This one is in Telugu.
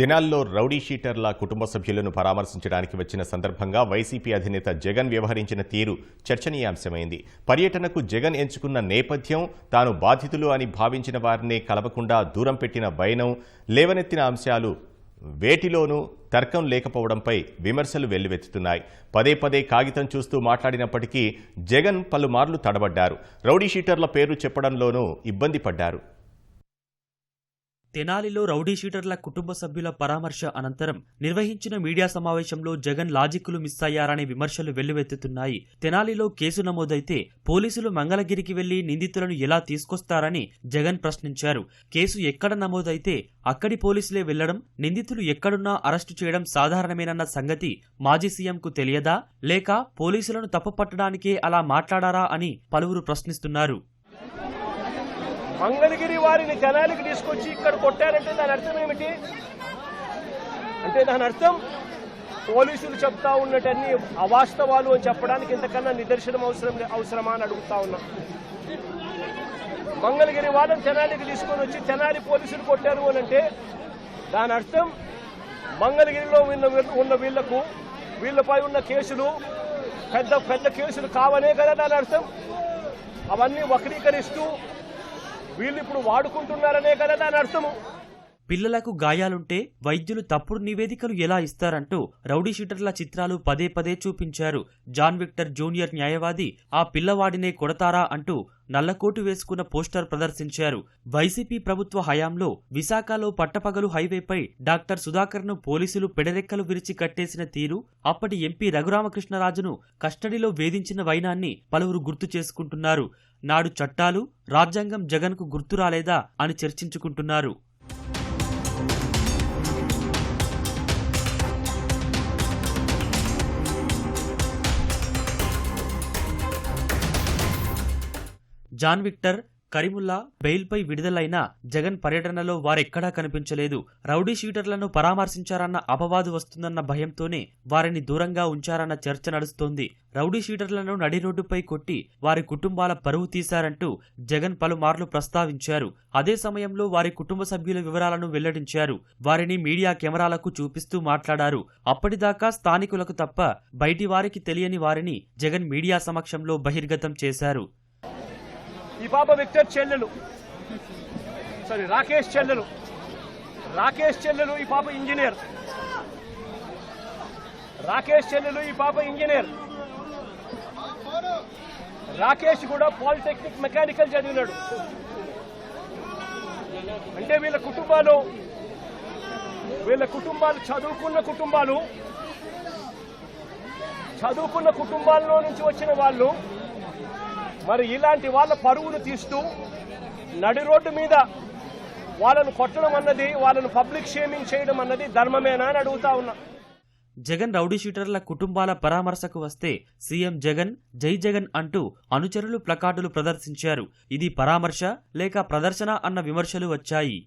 తెనాల్లో రౌడీ షీటర్ల కుటుంబ సభ్యులను పరామర్శించడానికి వచ్చిన సందర్భంగా వైసీపీ అధినేత జగన్ వ్యవహరించిన తీరు చర్చనీయాంశమైంది. పర్యటనకు జగన్ ఎంచుకున్న నేపథ్యం తాను బాధితులు అని భావించిన వారినే కలవకుండా దూరం పెట్టిన వైనం లేవనెత్తిన అంశాలు వేటిలోనూ తర్కం లేకపోవడంపై విమర్శలు వెల్లువెత్తుతున్నాయి. పదే పదే కాగితం చూస్తూ మాట్లాడినప్పటికీ జగన్ పలుమార్లు తడబడ్డారు. రౌడీ షీటర్ల పేరు చెప్పడంలోనూ ఇబ్బంది పడ్డారు. తెనాలిలో రౌడీ షీటర్ల కుటుంబ సభ్యుల పరామర్శ అనంతరం నిర్వహించిన మీడియా సమావేశంలో జగన్ లాజిక్కులు మిస్ అయ్యారనే విమర్శలు వెల్లువెత్తుతున్నాయి. తెనాలిలో కేసు నమోదైతే పోలీసులు మంగళగిరికి వెళ్ళి నిందితులను ఎలా తీసుకొస్తారని జగన్ ప్రశ్నించారు. కేసు ఎక్కడ నమోదైతే అక్కడి పోలీసులే వెళ్ళడం నిందితులు ఎక్కడున్నా అరెస్టు చేయడం సాధారణమేనన్న సంగతి మాజీ సీఎంకు తెలియదా? లేక పోలీసులను తప్పుపట్టడానికే అలా మాట్లాడారా అని పలువురు ప్రశ్నిస్తున్నారు. మంగళగిరి వారిని జనానికి తీసుకొచ్చి ఇక్కడ కొట్టారంటే దాని అర్థం ఏమిటి? అంటే దాని అర్థం పోలీసులు చెప్తా ఉన్నటన్ని అవాస్తవాలు అని చెప్పడానికి ఇంతకన్నా నిదర్శనం అవసరం అవసరమా అని అడుగుతా ఉన్నా. మంగళగిరి వాళ్ళని తెనాలికి తీసుకొని వచ్చి తెనాలి పోలీసులు కొట్టారు అని అంటే దాని అర్థం మంగళగిరిలో ఉన్న ఉన్న వీళ్ళకు వీళ్ళపై ఉన్న కేసులు పెద్ద పెద్ద కేసులు కావనే కదా దాని అర్థం. అవన్నీ వక్రీకరిస్తూ వీళ్ళు ఇప్పుడు వాడుకుంటున్నారనే కదా దాని అర్థము. పిల్లలకు గాయాలుంటే వైద్యులు తప్పుడు నివేదికలు ఎలా ఇస్తారంటూ రౌడీ షీటర్ల చిత్రాలు పదే పదే చూపించారు. జాన్ విక్టర్ జూనియర్ న్యాయవాది ఆ పిల్లవాడినే కొడతారా అంటూ నల్లకోటు వేసుకున్న పోస్టర్ ప్రదర్శించారు. వైసీపీ ప్రభుత్వ హయాంలో విశాఖలో పట్టపగలు హైవేపై డాక్టర్ సుధాకర్ను పోలీసులు పెడరెక్కలు విరిచి కట్టేసిన తీరు అప్పటి ఎంపీ రఘురామకృష్ణరాజును కస్టడీలో వేధించిన వైనాన్ని పలువురు గుర్తు చేసుకుంటున్నారు. నాడు చట్టాలు రాజ్యాంగం జగన్కు గుర్తు రాలేదా అని చర్చించుకుంటున్నారు. జాన్ విక్టర్ కరీముల్లా బెయిల్పై విడుదలైన జగన్ పర్యటనలో వారెక్కడా కనిపించలేదు. రౌడీ షీటర్లను పరామర్శించారన్న అపవాదు వస్తుందన్న భయంతోనే వారిని దూరంగా ఉంచారన్న చర్చ నడుస్తోంది. రౌడీ షీటర్లను నడి రోడ్డుపై కొట్టి వారి కుటుంబాల పరువు తీశారంటూ జగన్ పలుమార్లు ప్రస్తావించారు. అదే సమయంలో వారి కుటుంబ సభ్యుల వివరాలను వెల్లడించారు. వారిని మీడియా కెమెరాలకు చూపిస్తూ మాట్లాడారు. అప్పటిదాకా స్థానికులకు తప్ప బయటి వారికి తెలియని వారిని జగన్ మీడియా సమక్షంలో బహిర్గతం చేశారు. ఈ పాప విక్టర్ చెల్లెలు. సారీ రాకేష్ చెల్లెలు. రాకేష్ చెల్లెలు ఈ పాప ఇంజనీర్. రాకేష్ చెల్లెలు ఈ పాప ఇంజనీర్. రాకేష్ కూడా పాలిటెక్నిక్ మెకానికల్ చదివినాడు. అంటే వీళ్ళ కుటుంబాలు వీళ్ళ కుటుంబాలు చదువుకున్న కుటుంబాలు చదువుకున్న కుటుంబాల్లో నుంచి వచ్చిన వాళ్ళు మరి ఇలాంటి వాళ్ళ పరువును తీస్తూ నడి రోడ్డు మీద వాళ్ళను కొట్టడం అన్నది వాళ్ళను పబ్లిక్ షేమింగ్ చేయడం అన్నది ధర్మమేనా అని అడుగుతా ఉన్నా. జగన్ రౌడీ షీటర్ల కుటుంబాల పరామర్శకు వస్తే సీఎం జగన్ జై జగన్ అంటూ అనుచరులు ప్లకార్డులు ప్రదర్శించారు. ఇది పరామర్శ లేక ప్రదర్శన అన్న విమర్శలు వచ్చాయి.